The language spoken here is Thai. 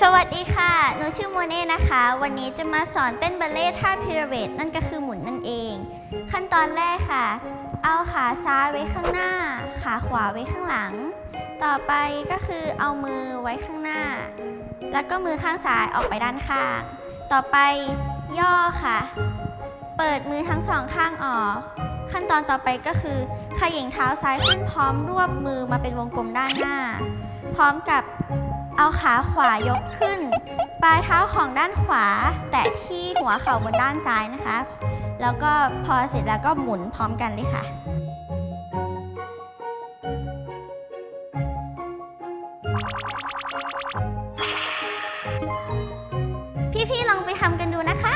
สวัสดีค่ะ หนูชื่อโมเน่นะคะ วันนี้จะมาสอนเต้นบัลเล่ท่าพิราเวทนั่นก็คือหมุนนั่นเอง ขั้นตอนแรกค่ะ เอาขาซ้ายไว้ข้างหน้า ขาขวาไว้ข้างหลัง ต่อไปก็คือเอามือไว้ข้างหน้า แล้วก็มือข้างซ้ายออกไปด้านข้าง ต่อไปย่อค่ะ เปิดมือทั้งสองข้างออก ขั้นตอนต่อไปก็คือขย่งเท้าซ้ายขึ้นพร้อมรวบมือมาเป็นวงกลมด้านหน้า พร้อมกับ เอาขาขวายกขึ้น ปลายเท้าของด้านขวา แตะที่หัวเข่าบนด้านซ้ายนะคะ แล้วก็พอเสร็จแล้วก็หมุนพร้อมกันเลยค่ะพี่ๆลองไปทำกันดูนะคะ